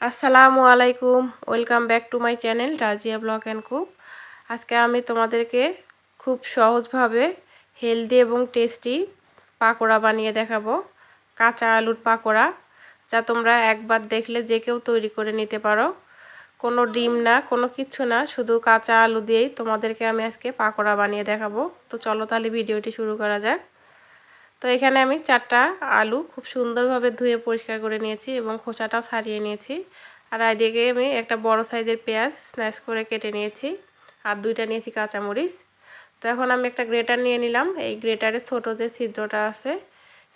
আসসালামু আলাইকুম, welcome back to my channel Razia blog and cook. আজকে আমি তোমাদেরকে খুব সহজভাবে হেলদি এবং টেস্টি পাকোড়া বানিয়ে দেখাবো, কাঁচা আলুর পাকোড়া, যা তোমরা একবার দেখলে যে কেউ তৈরি করে নিতে পারো। কোনো ডিম না, কোনো কিছু না, শুধু কাঁচা আলু দিয়েই তোমাদেরকে আমি আজকে পাকোড়া বানিয়ে দেখাবো। তো চলো তাহলে ভিডিওটি শুরু করা যাক। তো এখানে আমি চারটা আলু খুব সুন্দরভাবে ধুয়ে পরিষ্কার করে নিয়েছি এবং খোসাটাও ছাড়িয়ে নিয়েছি। আর এদিকে আমি একটা বড় সাইজের পেঁয়াজ স্ন্যাচ করে কেটে নিয়েছি আর দুইটা নিয়েছি কাঁচামরিচ। তো এখন আমি একটা গ্রেটার নিয়ে নিলাম। এই গ্রেটারের ছোটো যে ছিদ্রটা আছে,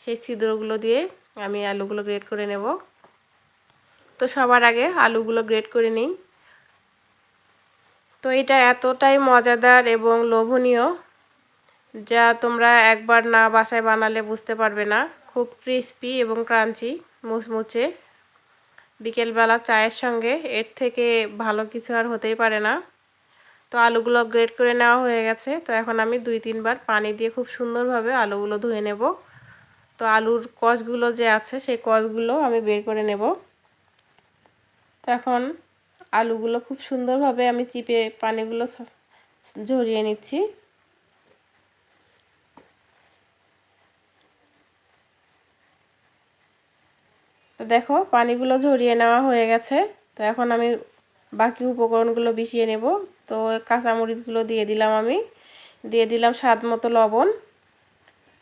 সেই ছিদ্রগুলো দিয়ে আমি আলুগুলো গ্রেট করে নেব। তো সবার আগে আলুগুলো গ্রেট করে নিই। তো এটা এতটাই মজাদার এবং লোভনীয় যা তোমরা একবার না বাসায় বানালে বুঝতে পারবে না। খুব ক্রিস্পি এবং ক্রাঞ্চি মুচমুচে। বিকেলবেলা চায়ের সঙ্গে এর থেকে ভালো কিছু আর হতেই পারে না। তো আলুগুলো গ্রেড করে নেওয়া হয়ে গেছে। তো এখন আমি দুই তিনবার পানি দিয়ে খুব সুন্দরভাবে আলুগুলো ধুয়ে নেব। তো আলুর কষগুলো যে আছে সেই কষগুলো আমি বের করে নেব। তো এখন আলুগুলো খুব সুন্দরভাবে আমি চিপে পানিগুলো ঝরিয়ে নিচ্ছি। তো দেখো, পানিগুলো ঝরিয়ে নেওয়া হয়ে গেছে। তো এখন আমি বাকি উপকরণগুলো মিশিয়ে নেব। তো কাঁচামরিচগুলো দিয়ে দিলাম আমি। দিয়ে দিলাম স্বাদ মতো লবণ।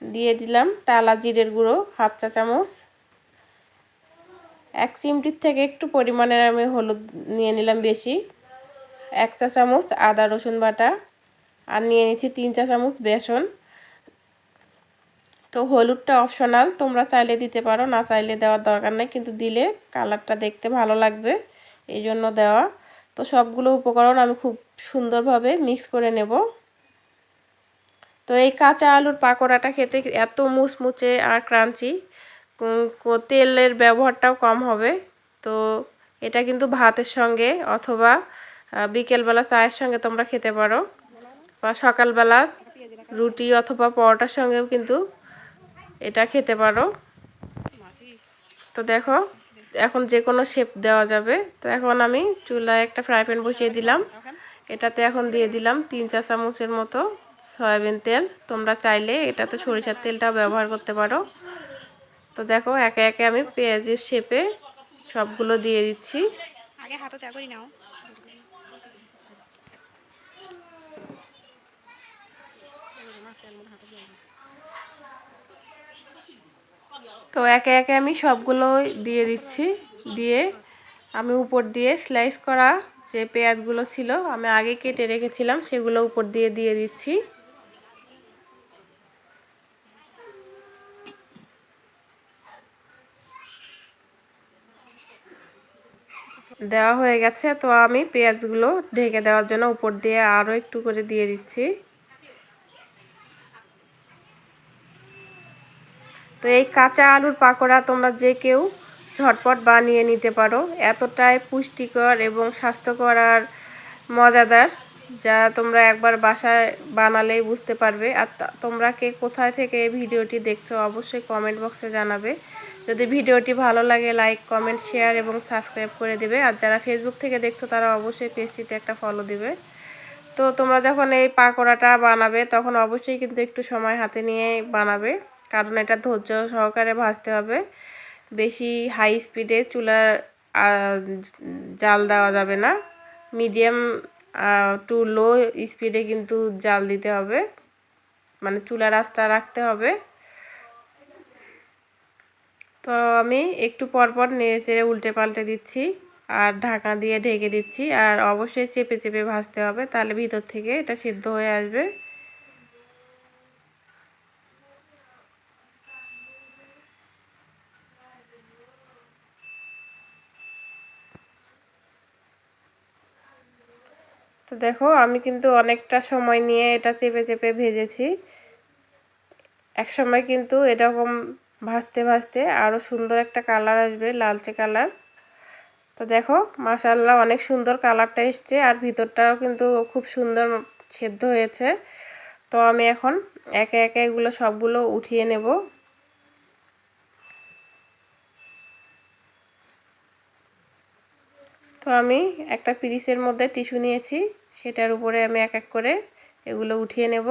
দিয়ে দিলাম টালা জিরের গুঁড়ো, হাফ চা চামচ। এক চিমটির থেকে একটু পরিমাণের আমি হলুদ নিয়ে নিলাম বেশি। এক চা চামচ আদা রসুন বাটা। আর নিয়ে নিচ্ছি তিন চা চামচ বেসন। তো হলুদটা অপশনাল তোমরা চাইলে দিতে পারো, না চাইলে দেওয়ার দরকার নেই, কিন্তু দিলে কালারটা দেখতে ভালো লাগবে, এই জন্য দেওয়া। তো সবগুলো উপকরণ আমি খুব সুন্দরভাবে মিক্স করে নেব। তো এই কাঁচা আলুর পাকোড়াটা খেতে এত মুচমুচে আর ক্রাঞ্চি তেলের ব্যবহারটাও কম হবে। তো এটা কিন্তু ভাতের সঙ্গে অথবা বিকেলবেলা চায়ের সঙ্গে তোমরা খেতে পারো। বা সকালবেলা রুটি অথবা পরোটার সঙ্গেও কিন্তু এটা খেতে পারো। তো দেখো, এখন যে কোনো শেপ দেওয়া যাবে। তো এখন আমি চুলায় একটা ফ্রাই প্যান বসিয়ে দিলাম। এটাতে এখন দিয়ে দিলাম তিন চা চামচের মতো সয়াবিন তেল। তোমরা চাইলে এটাতে সরিষার তেলটাও ব্যবহার করতে পারো। তো দেখো, একে একে আমি পেঁয়াজের শেপে সবগুলো দিয়ে দিচ্ছি। আগে করি নাও। তো একে একে আমি সবগুলো দিয়ে দিচ্ছি, দিয়ে আমি উপর দিয়ে স্লাইস করা যে পেঁয়াজগুলো ছিল, আমি আগে কেটে রেখেছিলাম, সেগুলো উপর দিয়ে দিয়ে দিচ্ছি। দেওয়া হয়ে গেছে, তো আমি পেঁয়াজগুলো ঢেকে দেওয়ার জন্য উপর দিয়ে আরও একটু করে দিয়ে দিচ্ছি। তো এই কাঁচা আলুর পাকোড়া তোমরা যে কেউ ঝটপট বানিয়ে নিতে পারো। এতটাই পুষ্টিকর এবং স্বাস্থ্যকর আর মজাদার, যা তোমরা একবার বাসায় বানালেই বুঝতে পারবে। আর তোমরা কে কোথায় থেকে এই ভিডিওটি দেখছ অবশ্যই কমেন্ট বক্সে জানাবে। যদি ভিডিওটি ভালো লাগে লাইক কমেন্ট শেয়ার এবং সাবস্ক্রাইব করে দেবে। আর যারা ফেসবুক থেকে দেখছ, তারা অবশ্যই পেজটিতে একটা ফলো দেবে। তো তোমরা যখন এই পাকোড়াটা বানাবে, তখন অবশ্যই কিন্তু একটু সময় হাতে নিয়ে বানাবে। কারণ এটা ধৈর্য সহকারে ভাজতে হবে। বেশি হাই স্পিডে চুলার জাল দেওয়া যাবে না। মিডিয়াম টু লো স্পিডে কিন্তু জাল দিতে হবে। মানে চুলার আঁচটা রাখতে হবে। তো আমি একটু পরপর নেড়ে চেড়ে উল্টে পাল্টে দিচ্ছি আর ঢাকা দিয়ে ঢেকে দিচ্ছি। আর অবশ্যই চেপে চেপে ভাজতে হবে, তাহলে ভিতর থেকে এটা সিদ্ধ হয়ে আসবে। তো দেখো, আমি কিন্তু অনেকটা সময় নিয়ে এটা চেপে চেপে ভেজেছি। এক সময় কিন্তু এরকম ভাজতে ভাজতে আরও সুন্দর একটা কালার আসবে, লালচে কালার। তো দেখো মাসাল্লাহ অনেক সুন্দর কালারটা এসছে আর ভিতরটাও কিন্তু খুব সুন্দর সেদ্ধ হয়েছে। তো আমি এখন একে একে এগুলো সবগুলো উঠিয়ে নেব। তো আমি একটা পিরিসের মধ্যে টিস্যু নিয়েছি। সেটার উপরে আমি এক এক করে এগুলো উঠিয়ে নেব।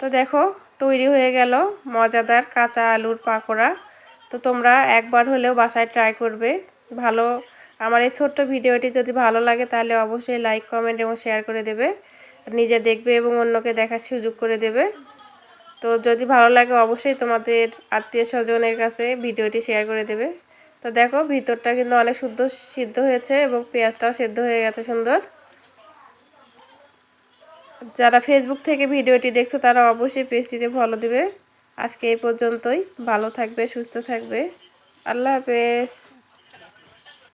তো দেখো, তৈরি হয়ে গেল মজাদার কাঁচা আলুর পাকোড়া। তো তোমরা একবার হলেও বাসায় ট্রাই করবে। ভালো, আমার এই ছোট্ট ভিডিওটি যদি ভালো লাগে তাহলে অবশ্যই লাইক কমেন্ট এবং শেয়ার করে দেবে। নিজে দেখবে এবং অন্যকে দেখার সুযোগ করে দেবে। তো যদি ভালো লাগে অবশ্যই তোমাদের আত্মীয় স্বজনের কাছে ভিডিওটি শেয়ার করে দেবে। তো দেখো, ভিতরটা কিন্তু অনেক শুদ্ধ সিদ্ধ হয়েছে এবং পেঁয়াজটাও সেদ্ধ হয়ে গেছে সুন্দর। যারা ফেসবুক থেকে ভিডিওটি দেখছ, তারা অবশ্যই পেজটিতে ফলো দিবে। আজকে এই পর্যন্তই। ভালো থাকবে, সুস্থ থাকবে। আল্লাহ হাফেজ।